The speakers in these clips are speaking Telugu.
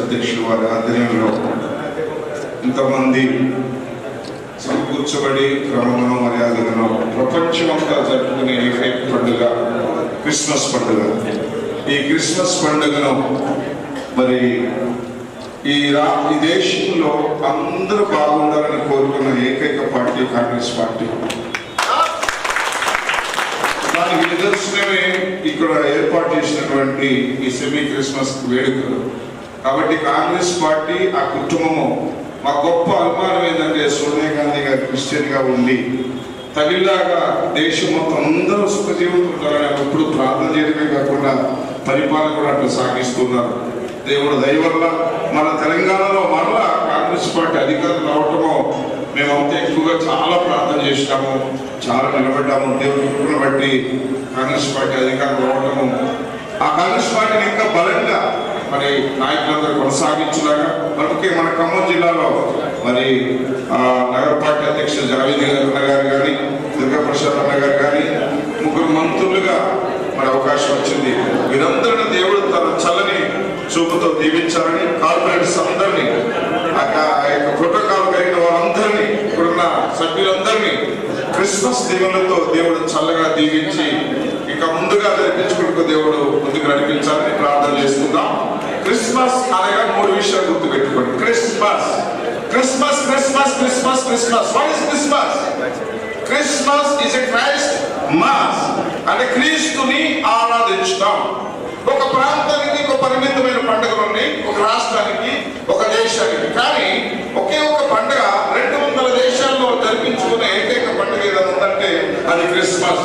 నగర వారి ఆధ్వర్యంలో ఇంతమంది సమకూర్చబడి క్రమంలో మర్యాదలను ప్రపంచమంతా జరుపుకునే ఏకైక పండుగ క్రిస్మస్ పండుగ. ఈ క్రిస్మస్ పండుగను మరి ఈ రా ఈ దేశంలో అందరూ బాగుండాలని కోరుకున్న ఏకైక పార్టీ కాంగ్రెస్ పార్టీ. దానికి నిదర్శనమే ఇక్కడ ఏర్పాటు చేసినటువంటి ఈ సెమీ క్రిస్మస్ వేడుకలు. కాబట్టి కాంగ్రెస్ పార్టీ ఆ కుటుంబము మా గొప్ప అభిమానం ఏంటంటే సోనియా గాంధీ గారు క్రిస్టియన్గా ఉండి తల్లిలాగా దేశం మొత్తం అందరూ సుఖజీవితం ఉండాలని ఎప్పుడు ప్రార్థన చేయడమే కాకుండా పరిపాలన కూడా అట్లా సాగిస్తున్నారు. దేవుడు దయవల్ల మన తెలంగాణలో మరలా కాంగ్రెస్ పార్టీ అధికారం రావటము మేమంతా ఎక్కువగా చాలా ప్రార్థన చేసినాము చాలా నిలబడ్డాము. దేవుడి కృపను బట్టి కాంగ్రెస్ పార్టీ అధికారం రావటము. ఆ కాంగ్రెస్ పార్టీని ఇంకా బలంగా మరి నాయకులందరూ కొనసాగించలాగా మనకి మన ఖమ్మం జిల్లాలో మరి ఆ, నగర పార్టీ అధ్యక్షుడు జావేద్ అన్న గారు కానీ దుర్గా ప్రసాద్ అన్న గారు కానీ ముగ్గురు మంత్రులుగా మరి అవకాశం వచ్చింది. వీరందరిని దేవుడు తన చల్లని చూపుతో దీవించాలని కార్పొరేట్స్ అందరినీ ఆ యొక్క ప్రోటోకాల్ కలిగిన వారందరినీ ఇప్పుడున్న సభ్యులందరినీ క్రిస్మస్ దీవులతో దేవుడు చల్లగా దీవించి ఇంకా ముందుగా నడిపించుకుంటూ దేవుడు ముందుకు నడిపించాలని ప్రార్థన చేస్తున్నాం క్రిస్మస్ అనగా మూడు విషయాలు గుర్తుపెట్టుకోండి. Christmas. Christmas Christmas Christmas Christmas. What is Christmas Christmas is a Christ mass అంటే క్రీస్తుని ఆరాధించడం. ఒక ప్రాంతానికి ఒక పరిమితమైన పండుగలు ఉన్నాయి ఒక రాష్ట్రానికి ఒక దేశానికి. కానీ ఒకే ఒక పండుగ రెండు వందల దేశాల్లో జరిపించుకునే ఏకైక పండుగ ఏదైనా ఉందంటే అది క్రిస్మస్.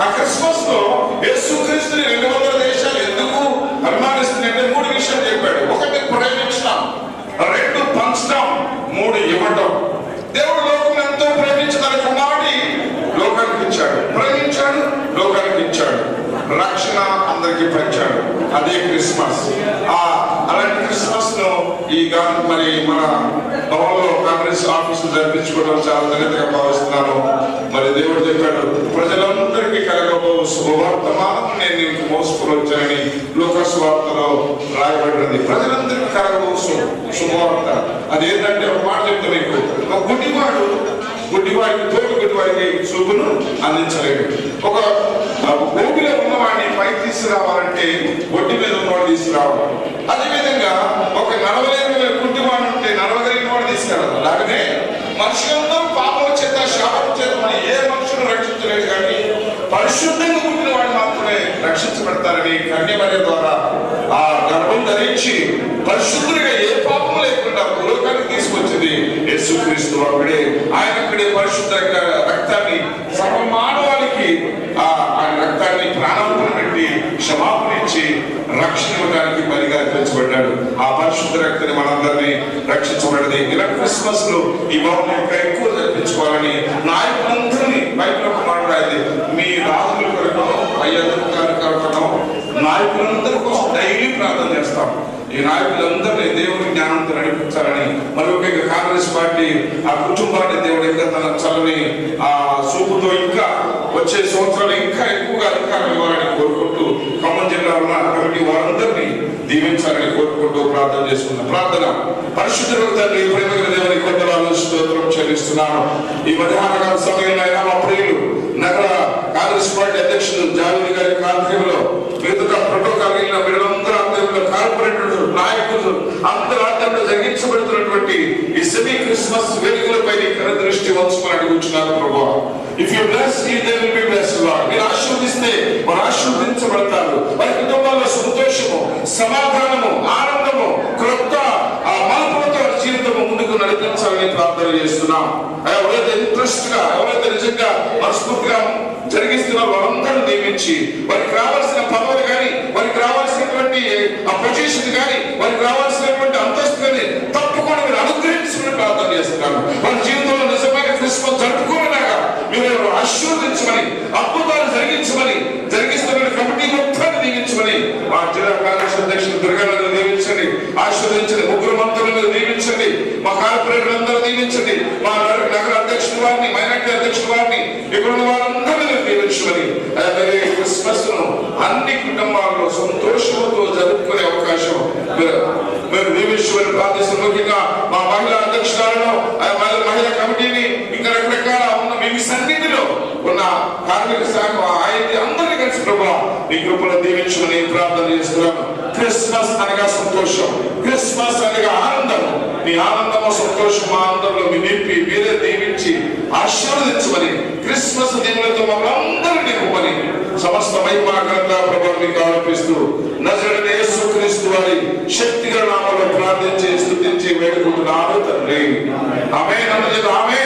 ఆ క్రిస్మస్లో యేసుక్రీస్తుని రెండు వందల దేశాలు ఎందుకు అభిమానిస్తున్నాయంటే మూడు విషయాలు చెప్పాడు ఒకటి ప్రేమించడం రెండు పంచడం మూడు ఇవ్వటం. దేవుడు లోకం ఎంతో ప్రేమించి తన కుమారుడి లోకానికి ఇచ్చాడు. ప్రేమించాడు లోకానికి ఇచ్చాడు. రక్షణ అందరికి పంచాడు అదే క్రిస్మస్. ఆ అలాంటి క్రిస్మస్ను ఈ మరి మన భవన్లో కాంగ్రెస్ ఆఫీసు జరిపించుకోవడం చాలా ధన్యతగా భావిస్తున్నాను మరి దేవుడు చెప్పాడు ప్రజలందరికీ కలగబో శుభవర్తమానం నేను నీకు మోసుకుని వచ్చానని లోకస్ వార్తలో రాయబడినది. ప్రజలందరికీ కలగవచ్చు శు- శుభవార్త. అదేంటంటే ఒక మాట చెప్తా మీకు. ఒక గుడ్డివాడు గుడ్డివాడికి తోటి గుడ్డివాడికి చూపును అందించలేడు. ఒక భూమిలో ఉన్నవాడిని పై తీసుకురావాలంటే ఒడ్డి మీద ఉన్నవాడు తీసుకురావాలి. అదేవిధంగా ఒక నడవలేని గుడ్డివాడు ఉంటే నడవగలిగిన వాడు తీసుకురావాలి. అలాగనే రక్షించబడతారని కన్యమర్య ద్వారా ఆ గర్భం ధరించి పరిశుద్ధుడిగా ఏ పాపం లేకుండా లోకానికి తీసుకొచ్చింది యేసుక్రీస్తు. అక్కడే ఆయన అక్కడే పరిశుద్ధ రక్తాన్ని సర్వ మానవాళికి ఆ రక్తాన్ని ప్రాణాలను పెట్టి క్షమాపణ ఇచ్చి రక్షణ ఇవ్వడానికి బలిగా అర్పించబడ్డాడు. ఆ పరిశుద్ధ రక్తాన్ని మనందరినీ రక్షించబడింది ఇలా క్రిస్మస్లో ఈ భవనం ఇంకా ఎక్కువ జరిపించుకోవాలని నాయకులందరినీ నాయకులందరి కోసం డైలీ ప్రార్థన చేస్తాం. ఈ నాయకులందరినీ దేవుని జ్ఞానంతో నడిపించాలని మరి ఒక కాంగ్రెస్ పార్టీ ఆ కుటుంబాన్ని దేవుడు ఇంకా తన చల్లని ఆ సూపుతో ఇంకా వచ్చే సంవత్సరాలు ఇంకా ఎక్కువగా అధికారం ఇవ్వాలని కోరుకుంటూ ఖమ్మం జిల్లా ఉన్న కమిటీ వారందరినీ దీవించాలని కోరుకుంటూ ప్రార్థన చేసుకున్న ప్రార్థన. పరిశుద్ధుల తండ్రి ప్రేమ దేవుని కొందరాలు స్తోత్రం చెల్లిస్తున్నాను. ఈ మధ్యాహ్న సమయంలో అయినా మా ప్రియులు నగర కాంగ్రెస్ పార్టీ అధ్యక్షుడు జావేద్ గారి ఆధ్వర్యంలో మిగతా ప్రోటోకాల్ వీళ్ళందరూ ఆధ్వర్యంలో కార్పొరేటర్లు నాయకులు అందరూ ఆధ్వర్యంలో జరిగించబడుతున్నటువంటి ఈ సెమీ క్రిస్మస్ వేడుకలపై కర దృష్టి వంచుకొని అడుగుచున్నారు ప్రభా. ఇఫ్ యూ బ్లెస్ ఈ they will be bless lord మీరు ఆశీర్వదిస్తే వారు ఆశీర్వదించబడతారు. వారి కుటుంబాల్లో సంతోషము సమాధానము ఆనందము క్రొత్త ఆ మలుపులతో వారి జీవితము ముందుకు నడిపించాలని ప్రార్థన చేస్తున్నాం ఎవరైతే ఎవరైతే నిజంగా మనస్ఫూర్తిగా జరిగిస్తున్న వారందరూ నియమించి వారికి రావాల్సిన పదవులు కానీ వారికి రావాల్సినటువంటి ఆ పొజిషన్ కానీ వారికి రావాల్సినటువంటి అంతస్తు కానీ తప్పకుండా మీరు అనుగ్రహించుకుని ప్రార్థన చేస్తున్నాను. వారి జీవితంలో నిజమైన క్రిస్మస్ జరుపుకునేలాగా మీరు ఆశీర్వదించమని అద్భుతాలు జరిగించమని జరిగిస్తున్న కమిటీ మొత్తాన్ని నియమించమని మా జిల్లా కాంగ్రెస్ అధ్యక్షులు దుర్గాలను నియమించండి. ఆశీర్వదించండి. ముగ్గురు మంత్రులను నియమించండి. మా కార్పొరేటర్లందరూ నియమించండి. మా నగర వారిని మైనార్టీ అధ్యక్షుల వారిని ఇక్కడ ఉన్న వారందరినీ దీవించమని అలాగే క్రిస్మస్ను అన్ని కుటుంబాల్లో సంతోషంతో జరుపుకునే అవకాశం మేము మీరు దీవించమని ప్రార్థిస్తున్న ముఖ్యంగా మా మహిళా అధ్యక్షురాలను మహిళా కమిటీని ఇంకా రకరకాల ఉన్న మీ సన్నిధిలో ఉన్న కార్మిక శాఖ ఆయన అందరినీ కలిసి ప్రభావం మీ కృపను దీవించమని ప్రార్థన చేస్తున్నాను. క్రిస్మస్ అనగా సంతోషం. క్రిస్మస్ అనగా ఆనందం. మీ ఆనందము సంతోషం ఆనందంలో మీ నింపి మీరే దీవించి ఆశీర్వదించమని క్రిస్మస్ దీవులతో మమ్మల్ని నింపమని సమస్త మహిమాగ్రంథ ప్రభావం మీకు ఆరోపిస్తూ నజరడని యేసుక్రీస్తు వారి శక్తిగల నామంలో ప్రార్థించి స్తుతించి వేడుకుంటున్నాను తండ్రి. ఆమె ఆమె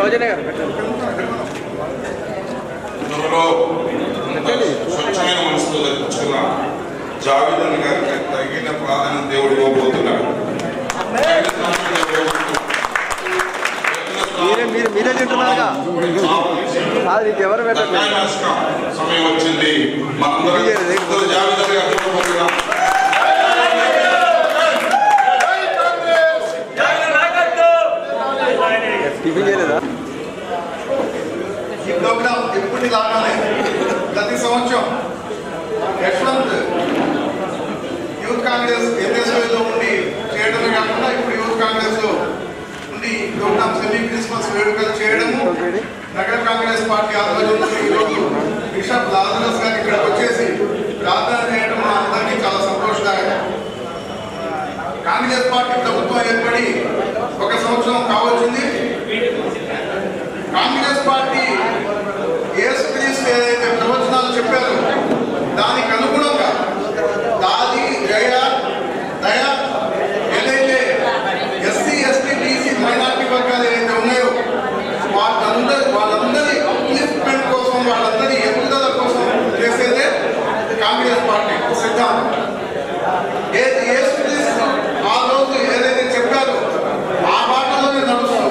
సౌజన్య గారు స్వచ్ఛమైన మనసుతో దర్శించుకున్న జావిదన్ గారికి తగిన ప్రాధాన్యత దేవుడు ఇవ్వబోతున్నాడు. మీరే తింటున్నారుగా కాదు ఇది ఎవరు పెట్టండి సమయం వచ్చింది. మనందరం జావిదన్ గారు టిఫిన్ చేయలేదా? ఎప్పుడు లాగానే ప్రతి సంవత్సరం. యశ్వంత్ యూత్ కాంగ్రెస్ ఎన్ఎస్ఓలో ఉండి చేయడమే కాకుండా ఇప్పుడు యూత్ కాంగ్రెస్లో ఉండి ప్రోగ్రామ్ సెమీ క్రిస్మస్ వేడుకలు చేయడము. నగర కాంగ్రెస్ పార్టీ ఆధ్వర్యంలో ఈరోజు బిషప్ లాజరస్ గారు ఇక్కడికి వచ్చేసి ప్రార్థన చేయడం మా అందరికీ చాలా సంతోషదాయకం. కాంగ్రెస్ పార్టీ ప్రభుత్వం ఏర్పడి ఒక సంవత్సరం కావచ్చింది కాంగ్రెస్ పార్టీ ఏసుక్రీస్తు ఏదైతే ప్రవచనాలు చెప్పారు దానికి అనుగుణంగా దాది జయ దయ ఏదైతే ఎస్సీ ఎస్టీ బీసీ మైనార్టీ వర్గాలు ఏదైతే ఉన్నాయో వాళ్ళందరి వాళ్ళందరి అప్లిఫ్ట్మెంట్ కోసం వాళ్ళందరి ఎదుగుదల కోసం చేసేదే కాంగ్రెస్ పార్టీ. సిద్ధాంతం ఏది యేసుక్రీస్తు ఆ రోజు ఏదైతే చెప్పారో ఆ బాటలోనే నడుస్తూ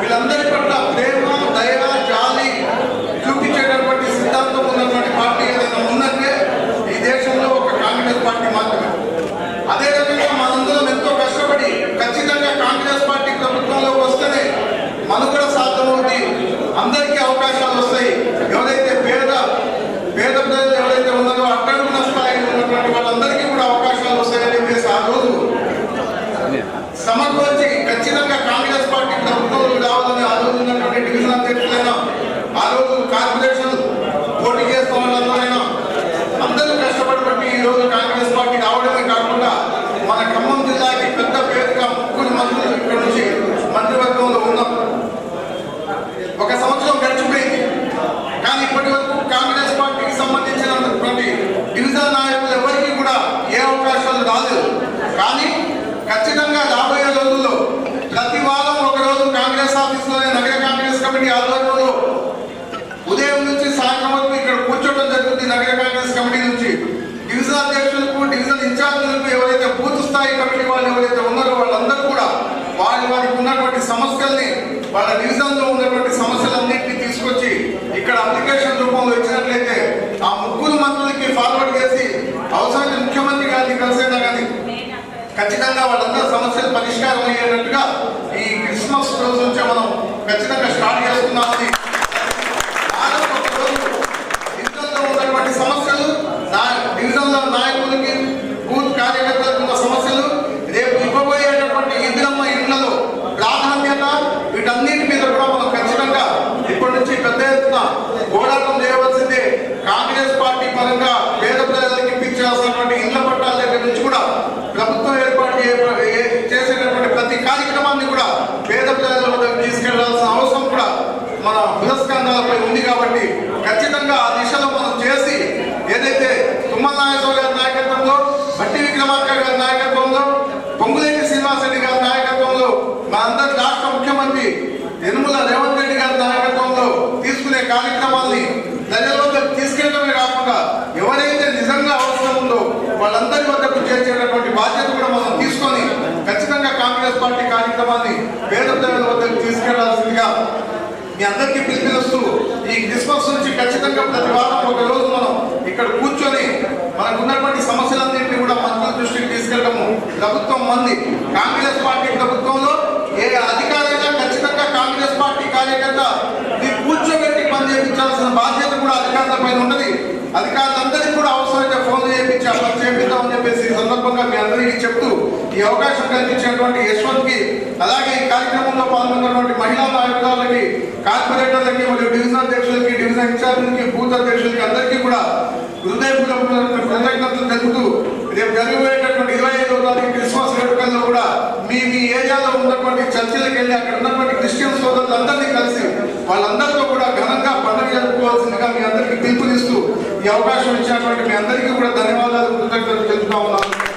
వీళ్ళందరి పట్ల ప్రేమ దయ జాలి చూపించేటటువంటి సిద్ధాంతం ఉన్నటువంటి పార్టీ ఏదైనా ఉందంటే ఈ దేశంలో ఒక కాంగ్రెస్ పార్టీ మాత్రమే అదే రకంగా మనందరం ఎంతో కష్టపడి ఖచ్చితంగా కాంగ్రెస్ పార్టీ ప్రభుత్వంలోకి వస్తేనే మనుగడ సాధ్యమవుతుంది అందరికీ అవకాశాలు వస్తాయి ఎవరైతే పేద పేద ప్రజలు ఎవరైతే ఉన్నారో అట్టడుగున స్థాయిలో ఉన్నటువంటి వాళ్ళందరికీ కూడా అవకాశాలు వస్తాయని చెప్పేసి ఆ రోజు సమకూర్చి ఖచ్చితంగా కాంగ్రెస్ పార్టీ ప్రభుత్వంలో రావాలని ఆ రోజు ఉన్నటువంటి డివిజన్ అధ్యక్షులైనా ఆ రోజు కార్పొరేషన్ పోటీ చేస్తున్న వాళ్ళందరైనా అందరూ కష్టపడి ఈ రోజు కాంగ్రెస్ పార్టీ రావడమే కాకుండా మన ఖమ్మం జిల్లాకి పెద్ద పేరుగా ముగ్గురు మంత్రులు ఇక్కడ నుంచి మంత్రివర్గంలో ఉన్నాం ఒక సంవత్సరం గడిచిపోయింది కానీ ఇప్పటి వరకు కాంగ్రెస్ పార్టీకి సంబంధించినటువంటి డివిజన్ నాయకులు ఎవరికి కూడా ఏ అవకాశాలు రాలేదు కానీ ఖచ్చితంగా రాబోయే రోజుల్లో ప్రతి వారం ఒక రోజు కాంగ్రెస్ ఆఫీసులోనే నగర కాంగ్రెస్ కమిటీ ఆధ్వర్యంలో ఉదయం నుంచి సాయంత్రం వరకు ఇక్కడ కూర్చోవడం జరుగుతుంది నగర కాంగ్రెస్ కమిటీ నుంచి. డివిజన్ అధ్యక్షులకు డివిజన్ ఇన్ఛార్జీలకు ఎవరైతే బూత్ స్థాయి కమిటీ వాళ్ళు ఎవరైతే ఉన్నారో వాళ్ళందరూ కూడా వారి వారికి ఉన్నటువంటి సమస్యల్ని వాళ్ళ డివిజన్లో ఉన్నటువంటి సమస్యలన్నింటినీ తీసుకొచ్చి ఇక్కడ అప్లికేషన్ రూపంలో ఇచ్చినట్లయితే ఆ ముగ్గురు మంత్రులకి ఫార్వర్డ్ చేసి అవసరమైతే ముఖ్యమంత్రి గారిని కలిసైనా కానీ ఖచ్చితంగా వాళ్ళందరి సమస్యలు పరిష్కారం అయ్యేటట్టుగా ఈ క్రిస్మస్ రోజు నుంచే మనం ఖచ్చితంగా స్టార్ట్ చేసుకున్నామని వారం ఒక రోజు డివిజన్లో ఉన్నటువంటి సమస్యలు నా- డివిజన్లో నాయకులకి బూత్ కార్యకర్తలకు ఉన్న సమస్యలు రేపు ఇవ్వబోయేటటువంటి ఇందిరమ్మ ఇళ్ళలో ప్రాధాన్యత వీటన్నిటి మీద కూడా మనం ఖచ్చితంగా ఇప్పటి నుంచి పెద్ద ఎత్తున పోరాటం చేయవలసిందే కాంగ్రెస్ పార్టీ పరంగా పేద ప్రజలకు ఇప్పించాల్సినటువంటి ఇళ్ళ పట్టాల దగ్గర నుంచి కూడా ప్రభుత్వం ఏర్పాటు చే- ఏ- చేసేటటువంటి ప్రతి కార్యక్రమాన్ని కూడా పేద ప్రజల వద్దకు తీసుకెళ్ళాల్సిన అవసరం కూడా మన పురస్కంధాలపై ఉంది కాబట్టి ఖచ్చితంగా ఆ దిశలో మనం చేసి ఏదైతే తుమ్మల నాగేశ్వర గారి నాయకత్వంలో భట్టి విక్రమార్క గారి నాయకత్వంలో పొంగులేటి శ్రీనివాసరెడ్డి గారి నాయకత్వంలో మా అందరి రాష్ట్ర ముఖ్యమంత్రి యనుమల రేవంత్ రెడ్డి గారి నాయకత్వంలో తీసుకునే కార్యక్రమాల్ని ప్రజల తీసుకెళ్ళడమే కాకుండా ఎవరైతే నిజంగా అవసరం ఉందో వాళ్ళందరి వద్దకు చేర్చేటటువంటి బాధ్యత కూడా మనం తీసుకొని ఖచ్చితంగా కాంగ్రెస్ పార్టీ కార్యక్రమాన్ని పేద ప్రజల వద్దకు తీసుకెళ్ళాల్సిందిగా మీ అందరికీ పిలిపిస్తూ ఈ క్రిస్మస్ నుంచి ఖచ్చితంగా ప్రతి వారం ఒక రోజు మనం ఇక్కడ కూర్చొని మనకు ఉన్నటువంటి సమస్యలన్నింటినీ కూడా మంత్రుల దృష్టికి తీసుకెళ్ళడము ప్రభుత్వం మంది కాంగ్రెస్ పార్టీ ప్రభుత్వంలో ఏ అధికారైనా ఖచ్చితంగా కాంగ్రెస్ పార్టీ కార్యకర్త ఈ కూర్చోబెట్టి పని చేయించాల్సిన బాధ్యత కూడా అధికారుల పైన ఉన్నది. అధికారులందరికీ కూడా అవసరమైతే ఫోన్ చేయించి ఆ పని చేపిద్దామని చెప్పేసి ఈ సందర్భంగా మీ అందరికీ చెప్తూ ఈ అవకాశం కల్పించినటువంటి యశ్వంత్కి అలాగే ఈ కార్యక్రమంలో పాల్గొన్నటువంటి మహిళా ఆయుధాలకి కార్పొరేటర్లకి మరియు డివిజన్ అధ్యక్షులకి డివిజన్ ఇన్ఛార్జీలకి బూత్ అధ్యక్షులకి అందరికీ కూడా హృదయపూర్వక కృతజ్ఞతలు తెలుపుతూ రేపు జరిగిపోయేటటువంటి ఇరవై ఐదో తారీఖు క్రిస్మస్ వేడుకల్లో కూడా మీ మీ ఏరియాలో ఉన్నటువంటి చర్చిలకు వెళ్ళి అక్కడ ఉన్నటువంటి క్రిస్టియన్ సోదరులందరినీ కలిసి వాళ్ళందరితో కూడా ఘనంగా పండుగ జరుపుకోవాల్సిందిగా మీ అందరికీ పిలుపునిస్తూ ఈ అవకాశం ఇచ్చినటువంటి మీ అందరికీ కూడా ధన్యవాదాలు కృతజ్ఞతలు తెలుపుతా ఉన్నాను.